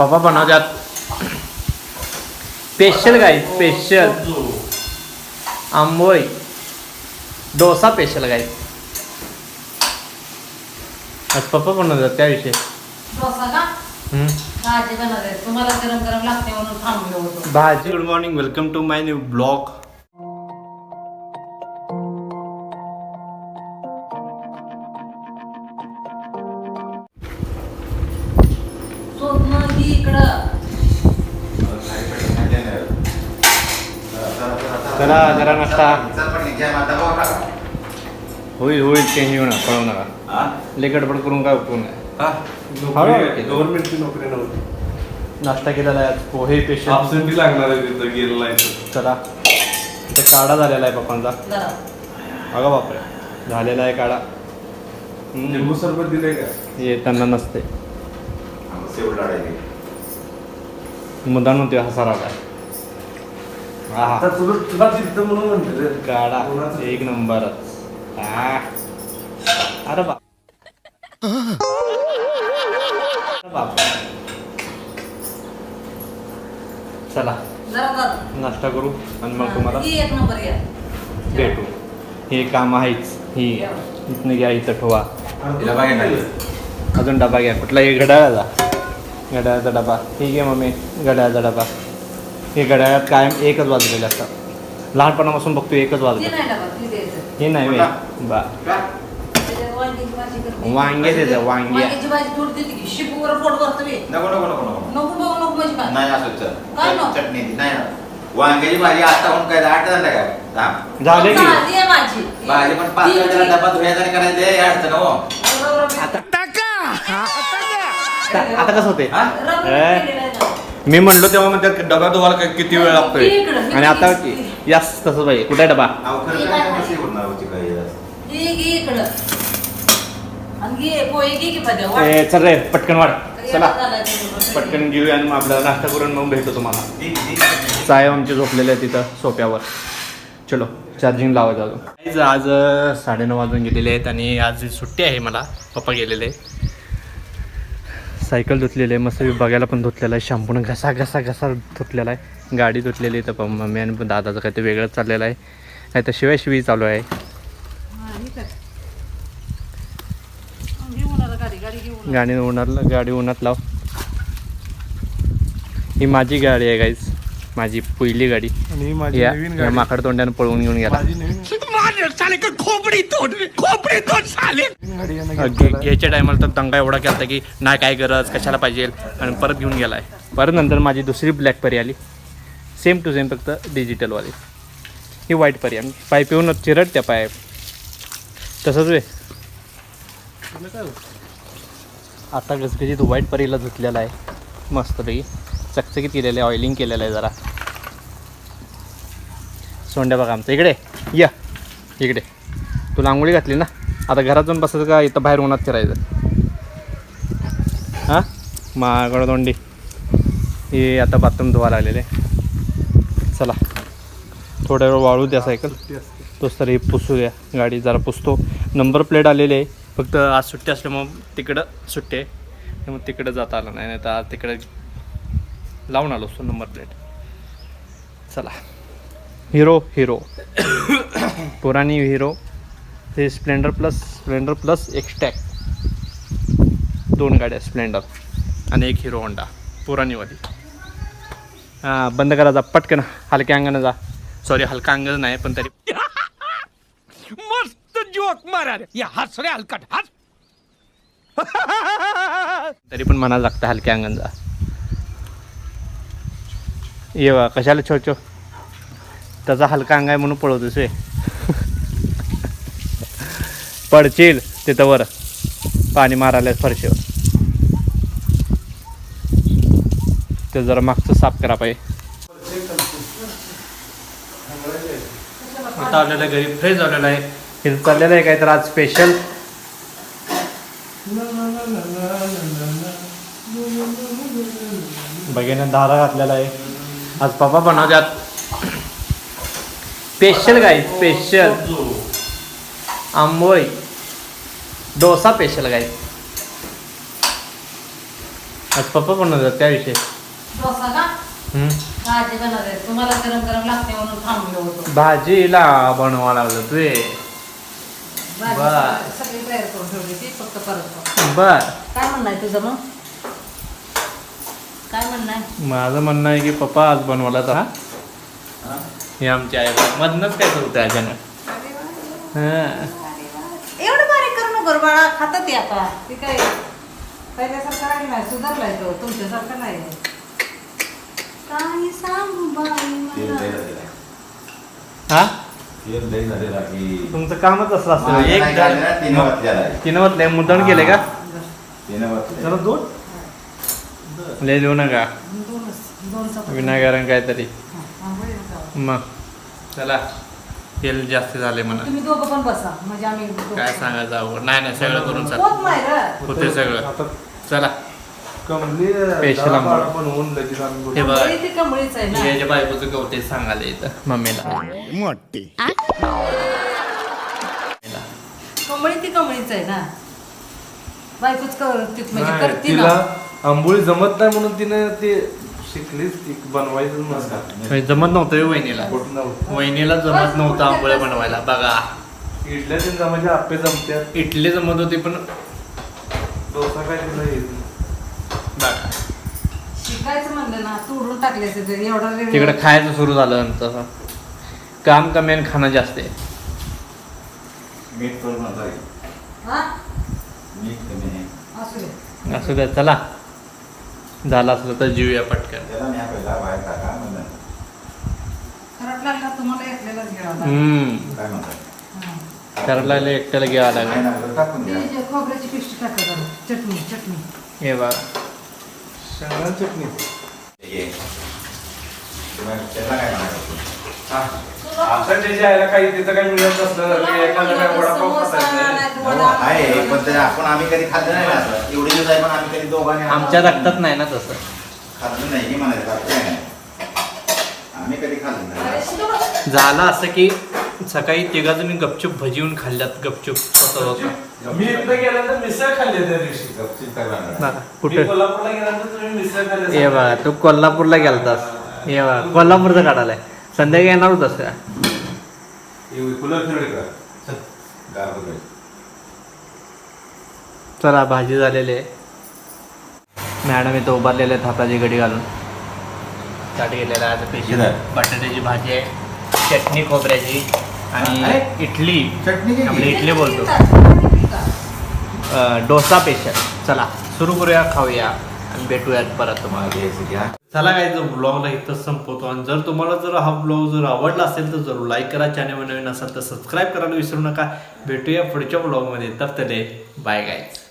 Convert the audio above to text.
पप्पा बनवतात स्पेशल काय स्पेशल आंबोळी. डोसा स्पेशल काय आज पप्पा बनवतात त्याविषयी डोसा का? हम्म. भाजी बनवते तुम्हाला गरम गरम लागते म्हणून थांबलो होतो. भाजी. Good morning welcome to my new blog करा जरा नाश्ता. होईल होईल चेंज येऊ नका पळवू नका. लय गडबड करून काय उपयोग नाही. गव्हर्नमेंटची नोकरी नव्हती. नाश्ता केलेला आहे आज पोहे स्पेशल absentee लागणार आहे तिथं गेलेला आहे. चला. इथे काढा झालेला आहे पप्पांचा. जरा. अगं बापरे झालेला आहे काढा. लिंबू सरबत दिले का? येताना नसते मुद्दा नव्हते हसा राहिला आता आहा तुला तुला तिथं म्हणून. काढा? एक नंबरच. आ. अरे बाप. चला. नाश्ता करू आणि मग तुम्हाला ही एक नंबर या भेटू. हे काम आहेच. ही इथनं घ्या इथं ठेवा. अजून डबा घ्या. कुठला एक घड्याळाचा. घड्याळाचा डबा. ठीक आहे मम्मी. घड्याळाचा डबा. हे घड्याळात कायम एकच वाजलेले असतात. लहानपणापासून बघतो एकच वाजले. हे नाही बा. वांगे देते बे. नको नको नको नको. नको बघू नको काय नाही असं? चटणी ती, नाही ना. वांग्याची भाजी आता म्हणून काय आठ झालं काय? थांब. झाले की. भाजी पण पाच डबा करायचं अडचण हो आता कसं होते मी म्हणलो तेव्हा म्हणतात डबा धुवायला काय किती वेळ लागतोय? आणि आता की यास तसं पाहिजे कुठे डबा? हे? ए, चल रे पटकन वाढ. चला. पटकन घेऊया आणि मग आपल्याला नाश्ता करून मग भेटतो तुम्हाला. साहेब आमचे झोपलेले आहे तिथं सोप्यावर चलो चार्जिंग लावायचं अजून. आज साडेनऊ वाजून गेलेले आहेत आणि आज सुट्टी आहे मला पप्पा गेलेले. सायकल धुतलेली आहे मस्त बघायला पण धुतलेला आहे. शॅम्पून घसा घसा घसा धुतलेला आहे. गाडी धुतलेली आहे तर मम्मी आणि दादाचं काय ते वेगळंच चाललेलं आहे. काय तर शिवाय शिवी चालू आहे. हा, हे काय? घेऊन आला गाडी गाडी घेऊन गाडी उन्हात गाडी उन्हात लाव. ही माझी गाडी आहे गाईज माझी पहिली गाडी. आणि ही माझी या नवीन या गाडी. माकड तोंड्यानं पळवून घेऊन गेला. ना घे- घेतलेला आहे. घ्यायच्या टायमाला तर दंगा एवढा केला की नाही काय गरज कशाला पाहिजे आणि परत घेऊन गेलाय. परत नंतर माझी दुसरी ब्लॅक परी आली. सेम टू सेम फक्त डिजिटलवाली ही व्हाईट परी आम्ही पाईप येऊन चिरट त्या पाईप तसंच वे. आता गजगजीत व्हाईट परीला धुतलेला आहे. मस्तपैकी. चकचकीत केलेलं आहे. ऑइलिंग केलेलं आहे जरा. सोंड्या बघा आमचं. इकडे या. इकडे. तुला आंघोळी घातली ना? आता घरात जाऊन बसायचं का? इथं बाहेर उन्हात फिरायचं? हां? मागड दोंडी. हे आता बाथरूम धुवायला आलेले. चला. थोड्या वेळ वाळू द्या सायकल. सुट्टी असते. तोच तरी पुसू द्या. गाडी जरा पुसतो. नंबर प्लेट आलेले. आहे फक्त आज सुट्टी असल्यामुळं तिकडं सुट्टी आहे. त्यामुळे तिकडं जाता आलं नाही. नाही तर आज तिकडं लावून आलो असतो नंबर प्लेट. चला. Hero Hero. पुराणी हिरो. हे स्प्लेंडर प्लस स्प्लेंडर प्लस एक स्टॅक दोन गाड्या स्प्लेंडर. आणि एक हिरो होंडा पुराणीवाली. हां बंद करा जा पटकन. हलक्या अंगानं जा. सॉरी हलका अंग नाही पण तरी. मस्त जोक मारा या हस रे हलकट हस. तरी पण मनाला लागतं हलक्या अंगानं जा. ये वा कशाला छो छो त्याचा हलका अंग आहे म्हणून पळवतोस वे पडशील तिथं वर पाणी मारायला फरशीवर. ते जरा मागचं साफ करा पाहिजे आता आलेलं आहे घरी फ्रेश झालेलं आहे. हे चाललेलं आहे काय तर आज स्पेशल बघितलं दारा घातलेला आहे. आज पप्पा बनवतात स्पेशल काय स्पेशल आंबोळी. डोसा स्पेशल काय आज पप्पा बनवतात काय विषय डोसा का? हम्म. भाजी बनवते. तुम्हाला गरम गरम लागते म्हणून थांबलो होतो. भाजीला बनवा लागलं तू भाजी बर. सगळी तयार करून ठेवली ती फक्त परत बर. काय म्हणणं आहे तुझं मग? काय म्हणणं आहे? माझं म्हणणं आहे की पप्पा आज बनवला तर हा? हे आमची आई. मधनच काय करते अचानक? हां. एवढं बारीक करू नको रे बाळा खातात ते आता. ते काय पहिल्यासारखं राहिलं नाही सुधारलाय तो तुमच्यासारखं नाही. सांगू बाई मला. हा? तुमचं कामच असलं असतं. एक नाही झालं ना, तिनं वाटलेलं आहे. तिनं वाटलंय मुद्दाम केले का? जरा. दोन. लय देऊ नका. दोनच दोन चपात्या. विनाकारण काहीतरी. हा. मग. चला. तेल जास्त झाले म्हणा. तुम्ही दोघं पण बसा. म्हणजे आम्ही दोघं- काय सांगायचं अवघड? नाही नाही सगळं करून चाल. होत नाही रे. होते सगळं. आता चला. कमली Special. पण होऊन लगेच आम्ही हे बघ. कमळी ती कमळीच आहे ना. याच्या बायकोचं गवते सांगायला येतं. मम्मीला. कमळी ती कमळीच आहे ना. बायकोच करते म्हणजे नाही, करते तिला ना आंबोळी जमत नाही म्हणून तिने ते शिकलीच ती बनवायचं नसतं. म्हणजे जमत नव्हतं हे वहिनीला. नव्हतं. वहिनीला जमत नव्हतं आंबोळ्या बनवायला. बघा. इडल्या ते जमायचे आप्पे जमत्यात. इडली जमत होती पण डोसा काय तिला येत नाही. बघा. शिकायचं म्हणलं ना तोडून टाकले असते तरी एवढा वेळ तिकडे खायचं सुरू झालं तसं. काम कमी आणि खाणं जास्त आहे. मीठ. हा? कमी आहे. असू दे. असू द्या चला. झालं असलं तर जीवया पटकन. हा. लागले. एकट्याला घ्यावं नाही लागेल लागलं टाकून ती द्या. जे खोबऱ्याची पेस्ट टाका जरा. चटणी चटणी. हे शेंगदाणा चटणी. असं आईला काही तिथं काही मिळत नसलं एखादं काय वडापाव खातायचं. हो. आहे पण ते आपण आम्ही कधी खाल्लं नाही ना असं एवढे दिवस आहे पण आम्ही कधी दोघांनी आमच्या रक्तात नाही ना तसं खाल्लं नाही हे म्हणायचं अर्थ काय नाही आम्ही कधी खाल्लं नाही अरे शिलो. झालं असं की सकाळी तिघा जणी गपचूप भजीवून खाल्ल्यात गपचूप स्वतः स्वतः. मी एकदा गेल्यानंतर मिसळ खाल्ली त्या दिवशी? बघा, मी कुठं कोल्हापूरला गेल्यानंतर तुम्ही मिसळ खाल्ली हे बघा तू कोल्हापूरला गेलतास हे बघा कोल्हापूरचं काढायला संध्याकाळी येणार होतास का हे कूलर फिरवले का चल, गार होतोय. चला भाजी झालेली आहे मॅडम इथं उभारलेले आहेत हाताची घडी घालून ताट गेलेला आहे आज इधर. बटाट्याची भाजी आहे चटणी खोबऱ्याची आणि अरे. इडली चटणी किती? आपली इडली बोलतो? अं, डोसा स्पेशल चला सुरू करूया खाऊया भेटूयात परत तुम्हाला घ्या चला काय जर ब्लॉगला इथं संपवतो. आणि जर तुम्हाला जर हा ब्लॉग जर आवडला असेल तर जरूर लाईक करा. चॅनल नवीन असेल तर सबस्क्राईब करायला विसरू नका. भेटूया पुढच्या ब्लॉगमध्ये तर तरी बाय गायचं